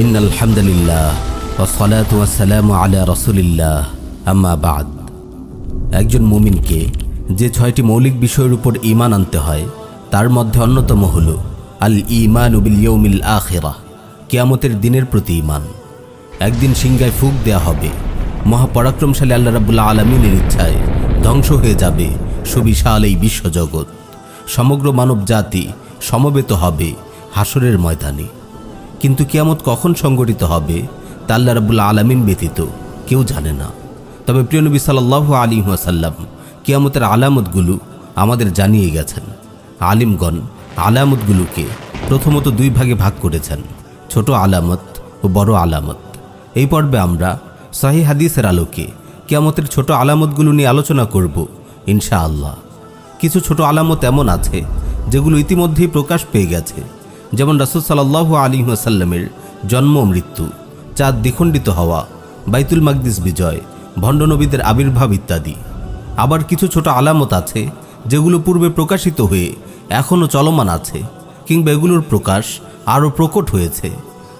In আলহামদুলিল্লাহ ওসলাত ওয়াসালাম আলা রসুলিল্লাহ। আম্মা একজন মুমিনকে যে ছয়টি মৌলিক বিষয়ের উপর ইমান আনতে হয়, তার মধ্যে অন্যতম হল আল ইমান উবিলিয়মিল আখেরা কেয়ামতের দিনের প্রতি ইমান একদিন সিংহায় ফুক দেয়া হবে। মহাপরাক্রমশালী আল্লাহ রাবুল্লা আলমিনের ইচ্ছায় ধ্বংস হয়ে যাবে সুবিশাল এই বিশ্বজগৎ। সমগ্র মানব জাতি সমবেত হবে হাসরের ময়দানে। কিন্তু কিয়ামত কখন সংগঠিত হবে, তা আল্লাহ রাবুল্লাহ আলমিন ব্যতীত কেউ জানে না। তবে প্রিয় নবী সাল্লাহ আলী ওয়াসাল্লাম কিয়ামতের আলামতগুলো আমাদের জানিয়ে গেছেন। আলিমগণ আলামতগুলোকে প্রথমত দুই ভাগে ভাগ করেছেন, ছোট আলামত ও বড় আলামত। এই পর্বে আমরা সাহি হাদিসের আলোকে কিয়ামতের ছোট আলামতগুলো নিয়ে আলোচনা করব, ইনশাআল্লাহ। কিছু ছোট আলামত এমন আছে, যেগুলো ইতিমধ্যেই প্রকাশ পেয়ে গেছে। যেমন রাসুল সাল্লাহ আলী আসাল্লামের জন্ম মৃত্যু, চাঁদ দ্বিখণ্ডিত হওয়া, বাইতুল মাকদিস বিজয় ভণ্ডনবীদের আবির্ভাব ইত্যাদি। আবার কিছু ছোট আলামত আছে, যেগুলো পূর্বে প্রকাশিত হয়ে এখনও চলমান আছে, কিংবা এগুলোর প্রকাশ আরও প্রকট হয়েছে।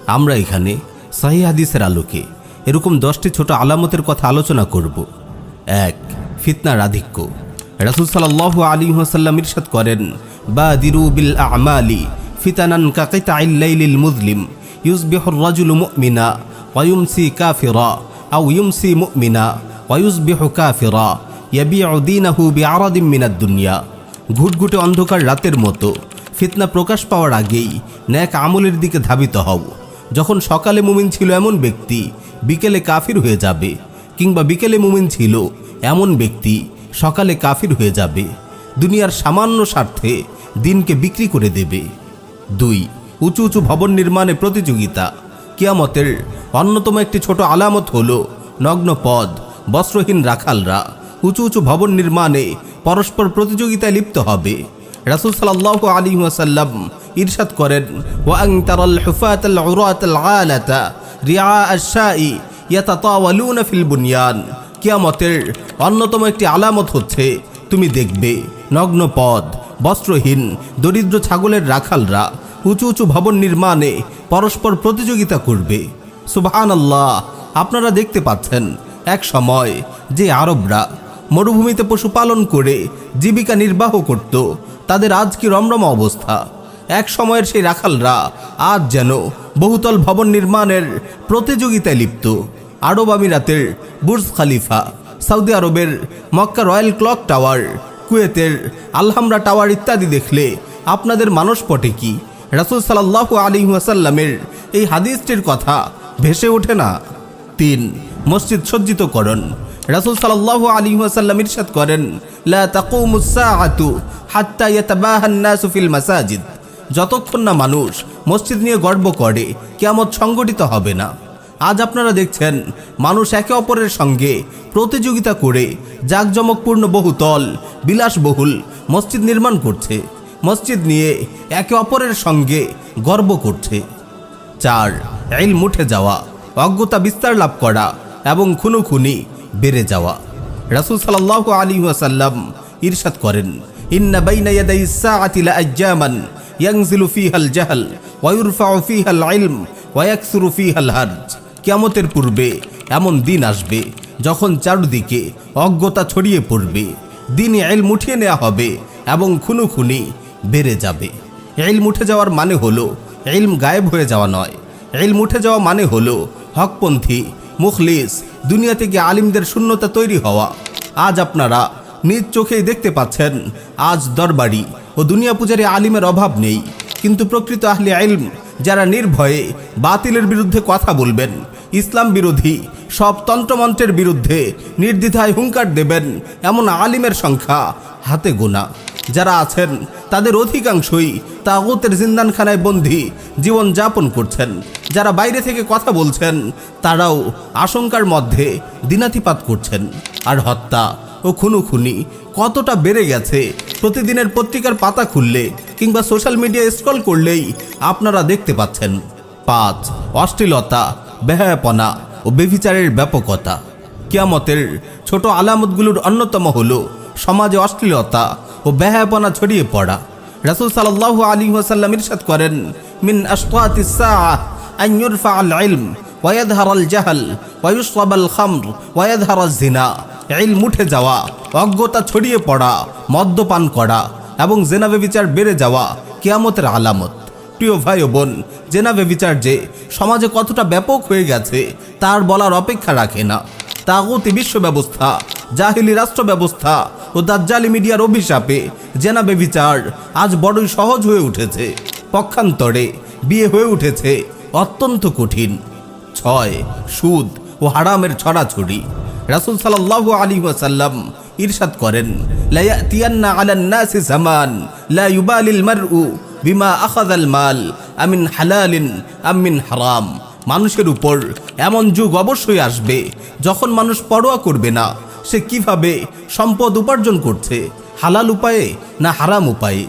আমরা এখানে সাহি হাদিসের আলোকে এরকম দশটি ছোট আলামতের কথা আলোচনা করব। এক, ফিতনার আধিক্য। রাসুল আলী হাসাল্লাম ইরশাদ করেন বা দিরু বিল আমালি ফিতানান কাকিতা ইল্লাইলিল মুজলিম ইউসবিহুর রাজুল মুমিনা ওয়ায়ুমসি কাফিরা আও ইউমসি মুমিনা ওয়ায়ুসবিহু কাফিরা। ইয়াবিউ দীনাহু বিআরাদিম মিনাদ দুনিয়া। ঘুটঘুটে অন্ধকার রাতের মতো। ফিতনা প্রকাশ পাওয়ার আগেই ন্যাক আমলের দিকে ধাবিত হও। যখন সকালে মুমিন ছিল এমন ব্যক্তি, বিকেলে কাফির হয়ে যাবে। কিংবা বিকেলে মুমিন ছিল এমন ব্যক্তি, সকালে কাফির হয়ে যাবে। দুনিয়ার সামান্য স্বার্থে দিনকে বিক্রি করে দেবে। দুই, উঁচু উঁচু ভবন নির্মাণে প্রতিযোগিতা। কিয়ামতের অন্যতম একটি ছোট আলামত হল নগ্ন পদ, বস্ত্রহীন রাখালরা। উঁচু উঁচু ভবন নির্মাণে পরস্পর প্রতিযোগিতায় লিপ্ত হবে। রাসুল সাল্লাহ আলী ওয়াসাল্লাম ইরশাদ করেন, ওয়াং তারাল উরাতাল আলাতা রিয়া আশাই ইয়াতাতাওয়ালুনা ফিল বুনিয়ান। কিয়ামতের অন্যতম একটি আলামত হচ্ছে, তুমি দেখবে নগ্ন পদ বস্ত্রহীন, দরিদ্র ছাগলের রাখালরা উঁচু উঁচু ভবন নির্মাণে পরস্পর প্রতিযোগিতা করবে। সুবহান আল্লাহ আপনারা দেখতে পাচ্ছেন, এক সময় যে আরবরা মরুভূমিতে পশুপালন করে জীবিকা নির্বাহ করত, তাদের আজ কি রমরমা অবস্থা? এক সময়ের সেই রাখালরা আজ যেন বহুতল ভবন নির্মাণের প্রতিযোগিতায় লিপ্ত। আরব আমিরাতের বুর্জ খালিফা, সৌদি আরবের মক্কা রয়্যাল ক্লক টাওয়ার কুয়েতের আলহামরা টাওয়ার ইত্যাদি দেখলে আপনাদের মানস পটে কি? রাসুল সাল্লাহ আলী ওয়াসাল্লামের এই হাদিসটির কথা ভেসে ওঠে না। তিন, মসজিদ সজ্জিত সজ্জিতকরণ। রাসুল সাল্লাহ আলী ওয়াসাল্লাম ইরশাদ করেন, লা হাত্তা মাসাজিদ। যতক্ষণ না মানুষ মসজিদ নিয়ে গর্ব করে, কেয়ামত সংগঠিত হবে না। আজ আপনারা দেখছেন মানুষ একে অপরের সঙ্গে প্রতিযোগিতা করে জাঁকজমকপূর্ণ বহুতল, বিলাসবহুল মসজিদ নির্মাণ করছে। মসজিদ নিয়ে একে অপরের সঙ্গে গর্ব করছে। চার এল মুঠে যাওয়া, অজ্ঞতা বিস্তার লাভ করা এবং খুনোখুনি বেড়ে যাওয়া। রাসুল সাল্লাহ আলী ওয়াসাল্লাম ইরশাদ করেন, ইন্না বাইনা ইয়াদাই জাহল ওয়া ইরফাউ ফিহাল ইলম ওয়া কিয়ামতের পূর্বে এমন দিন আসবে যখন চারদিকে অজ্ঞতা ছড়িয়ে পড়বে। দিনে এল মুঠিয়ে নেওয়া হবে এবং খুনু খুনি বেড়ে যাবে। এলম মুঠে যাওয়ার মানে হলো এলম গায়েব হয়ে যাওয়া নয়। এলম উঠে যাওয়া মানে হলো হকপন্থী, মুখলিস, দুনিয়া থেকে আলিমদের শূন্যতা তৈরি হওয়া। আজ আপনারা নিজ চোখেই দেখতে পাচ্ছেন, আজ দরবারি ও দুনিয়া পূজারে আলিমের অভাব নেই। কিন্তু প্রকৃত আহলে আইলম যারা নির্ভয়ে বাতিলের বিরুদ্ধে কথা বলবেন ইসলাম বিরোধী। সব তন্ত্রমন্ত্রের বিরুদ্ধে নির্দ্বিধায় হুঙ্কার দেবেন এমন আলিমের সংখ্যা হাতে গোনা। যারা আছেন, তাদের অধিকাংশই তাগতের জিন্দানখানায় বন্দী জীবন যাপন করছেন। যারা বাইরে থেকে কথা বলছেন, তারাও আশঙ্কার মধ্যে দিনাতিপাত করছেন। আর হত্যা ও খুনুখুনি কতটা বেড়ে গেছে, প্রতিদিনের পত্রিকার পাতা খুললে কিংবা সোশ্যাল মিডিয়া স্ক্রল করলেই আপনারা দেখতে পাচ্ছেন। পাঁচ, অশ্লীলতা বেহায়াপনা ও বেবিচারের ব্যাপকতা। কিয়ামতের ছোট আলামতগুলোর অন্যতম হলো সমাজে অশ্লীলতা ও বেহায়াপনা ছড়িয়ে পড়া। রাসুল সাল্লাহ আলী ওয়াসাল্লাম ইরশাদ করেন, মিন আশফাতিসা আল ইলম ওয়াদহার আল জাহাল ওয়ুসব আল খামর ওয়াদহার জিনা ইলম উঠে যাওয়া, অজ্ঞতা ছড়িয়ে পড়া, মদ্যপান করা এবং জেনাবে বিচার বেড়ে যাওয়া কিয়ামতের আলামত। প্রিয় ভাই ও বোন জেনাবে বিচার যে, সমাজে কতটা ব্যাপক হয়ে গেছে, তার বলার অপেক্ষা রাখে না। তাগতি বিশ্ব ব্যবস্থা, জাহিলি রাষ্ট্র ব্যবস্থা ও দাজ্জালি মিডিয়ার অভিশাপে জেনাবে বিচার আজ বড়ই সহজ হয়ে উঠেছে। পক্ষান্তরে বিয়ে হয়ে উঠেছে অত্যন্ত কঠিন। ছয়, সুদ ও হারামের ছড়াছড়ি। রাসুল সাল্লাল্লাহু আলী ওয়াসাল্লাম ইরশাদ করেন, লায়াতিয়ান্না আলান নাসি জামান, লা ইউবালিল মারউ বিমা আখাযাল মাল, আমিন হালালিন, আমিন হারাম। মানুষের উপর এমন যুগ অবশ্যই আসবে যখন মানুষ পরোয়া করবে না। সে কীভাবে সম্পদ উপার্জন করছে? হালাল উপায়ে না হারাম উপায়ে?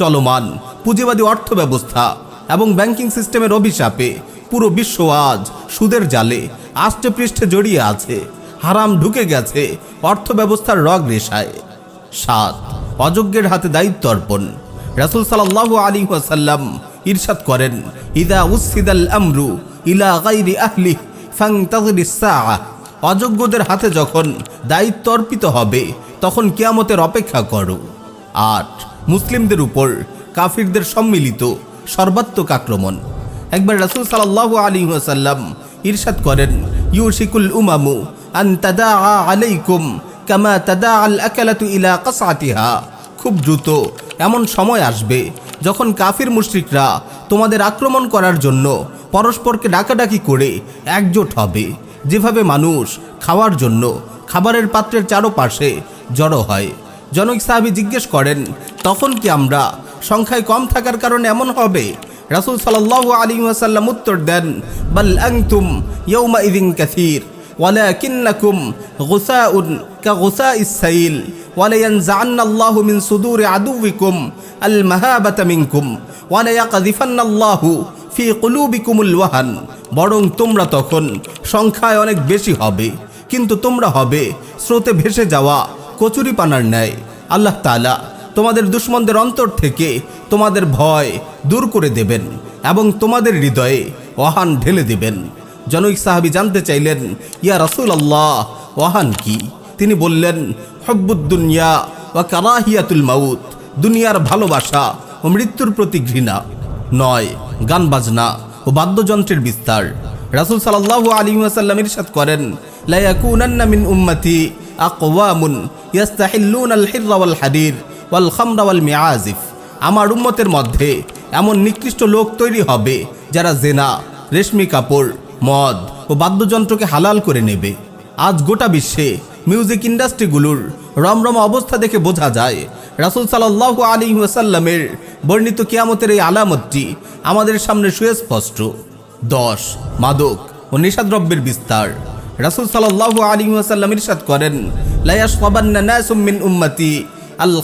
চলমান পুঁজিবাদী অর্থ ব্যবস্থা এবং ব্যাংকিং সিস্টেমের অভিশাপে পুরো বিশ্ব আজ সুদের জালে আষ্টে পৃষ্ঠে জড়িয়ে আছে। হারাম ঢুকে গেছে অর্থ ব্যবস্থার রগ রেশায় সাত, অযোগ্যের হাতে দায়িত্ব অর্পণ। রাসুল সাল্লাল্লাহু আলী ওয়াসাল্লাম ইরশাদ করেন, ইদা উসিদাল আমরু ইলা গাইরি আহলি অযোগ্যদের হাতে যখন দায়িত্ব অর্পিত হবে, তখন কিয়ামতের অপেক্ষা করো। আট, মুসলিমদের উপর কাফিরদের সম্মিলিত সর্বাত্মক আক্রমণ। একবার রাসুল সাল্লাল্লাহু আলী ওয়াসাল্লাম ইরশাদ করেন, ইউশিকুল উমামু আন তাদা আলাইকুম কামা তাদা আল আকালাতু ইলা কাসাতিহা খুব দ্রুত এমন সময় আসবে যখন কাফির মুশরিকরা তোমাদের আক্রমণ করার জন্য পরস্পরকে ডাকাডাকি করে একজোট হবে। যেভাবে মানুষ খাওয়ার জন্য খাবারের পাত্রের চারোপাশে জড়ো হয়। জনক সাহাবি জিজ্ঞেস করেন, তখন কি আমরা সংখ্যায় কম থাকার কারণে এমন হবে? রাসুল সাল্লাহ আলী ওয়াসাল্লাম উত্তর দেন, বাল আংতুম ইয়ৌমা ইদিন কাসির। ولكنكم غثاء كغثاء السيل ولينزعن الله من صدور عدوكم المهابة منكم وليقذفن الله في قلوبكم الوهن বরং তোমরা তখন সংখ্যায় অনেক বেশি হবে কিন্তু তোমরা হবে স্রোতে ভেসে যাওয়া কচুরি পানার ন্যায় আল্লাহ তাআলা তোমাদের দুশ্মনদের অন্তর থেকে তোমাদের ভয় দূর করে দেবেন এবং তোমাদের হৃদয়ে ওহান ঢেলে দেবেন জনৈক সাহাবি জানতে চাইলেন, ইয়া রাসুল আল্লাহ ওয়াহান কি? তিনি বললেন হব্বুদ্দুনিয়া ওয়া কারাহিয়াতুল মাউত, দুনিয়ার ভালোবাসা ও মৃত্যুর প্রতি ঘৃণা, নয়, গান বাজনা ও বাদ্যযন্ত্রের বিস্তার। রাসুল সাল্লাল্লাহু আলী ওয়াসাল্লাম ইরশাদ করেন, লা ইয়াকুনান্না মিন উম্মতি আকওয়ামুন ইয়াস্তাহিল্লুনা আল হিররা ওয়াল হাদির ওয়াল খামরা ওয়াল মিআজিফ। আমার উম্মতের মধ্যে এমন নিকৃষ্ট লোক তৈরি হবে যারা জেনা, রেশমি কাপড় মদ ও বাদ্যযন্ত্রকে হালাল করে নেবে। আজ গোটা বিশ্বে মিউজিক ইন্ডাস্ট্রিগুলোর রমরমা অবস্থা দেখে বোঝা যায়, রাসুল সাল্লাহ আলী ওয়াসাল্লামের বর্ণিত কিয়ামতের এই আলামতটি আমাদের সামনে সুস্পষ্ট। দশ, মাদক ও নেশাদ্রব্যের বিস্তার। রাসুল সাল্লাহ আলী ওয়াসাল্লাম ইরশাদ করেন আল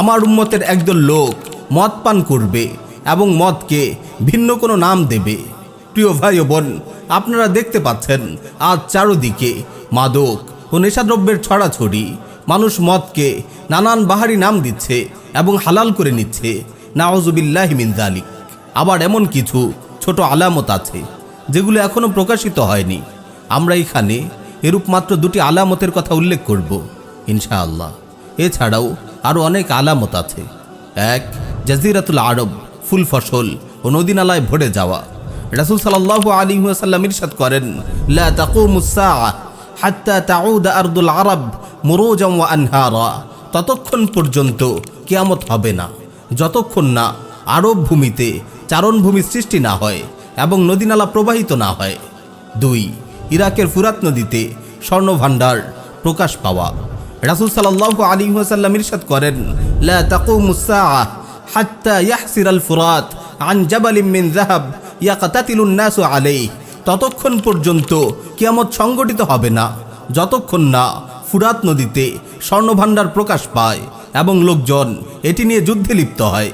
আমার উম্মতের একদল লোক মদ পান করবে। এবং মদকে ভিন্ন কোনো নাম দেবে। প্রিয় ভাই বোন, আপনারা দেখতে পাচ্ছেন, আজ চারোদিকে মাদক ও নেশাদ্রব্যের ছড়াছড়ি। মানুষ মদকে নানান বাহারি নাম দিচ্ছে এবং হালাল করে নিচ্ছে। নাওজুবিল্লাহ মিন জালিক আবার এমন কিছু ছোট আলামত আছে, যেগুলো এখনও প্রকাশিত হয়নি। আমরা এখানে এরূপ মাত্র দুটি আলামতের কথা উল্লেখ করব, ইনশাআল্লাহ। এছাড়াও আরও অনেক আলামত আছে। এক, জাজিরাতুল আরব। ফুল ফসল ও নদীনালায় ভরে যাওয়া। রাসুল সাল্লাল্লাহু আলী ওয়াসাল্লাম ইরশাদ করেন আনহারা। ততক্ষণ পর্যন্ত কেয়ামত হবে না। যতক্ষণ না আরব ভূমিতে চারণভূমি সৃষ্টি না হয় এবং নদীনালা প্রবাহিত না হয়। দুই, ইরাকের ফুরাত নদীতে স্বর্ণভাণ্ডার প্রকাশ পাওয়া। রাসুল সাল্লাল্লাহু আলী ওয়াসাল্লাম ইরশাদ করেন, লা তাকুমুস সাআ হাত্তা ইয়াহসির আল ফুরাত, আন জাবালিম মিন যাহাব, ইয়াকাতাতিলুন নাসু আলাইহি। ততক্ষণ পর্যন্ত কিয়ামত সংগঠিত হবে না। যতক্ষণ না ফুরাত নদীতে স্বর্ণভাণ্ডার প্রকাশ পায় এবং লোকজন এটি নিয়ে যুদ্ধে লিপ্ত হয়,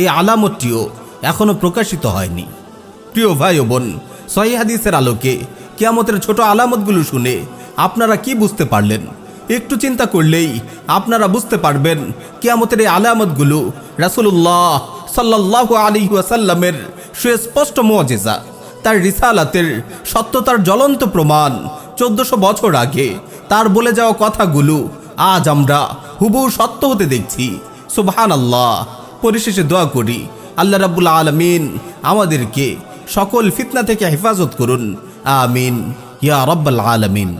এই আলামতটিও এখনও প্রকাশিত হয়নি। প্রিয় ভাই ও বোন, সহি আলোকে কিয়ামতের ছোট আলামতগুলো শুনে আপনারা কি বুঝতে পারলেন? একটু চিন্তা করলেই আপনারা বুঝতে পারবেন কেয়ামতের এই আলামতগুলো রাসূলুল্লাহ সাল্লাহ আলী ওয়াসাল্লামের সুস্পষ্ট মজেজা, তার রিসালাতের সত্যতার জ্বলন্ত প্রমাণ চোদ্দশো বছর আগে তার বলে যাওয়া কথাগুলো আজ আমরা হুবু সত্য হতে দেখছি। সুবহান আল্লাহ পরিশেষে দোয়া করি, আল্লাহ রাবুল আলমিন আমাদেরকে সকল ফিতনা থেকে হেফাজত করুন। আমিন। ইয়া রব্বাল আলমিন।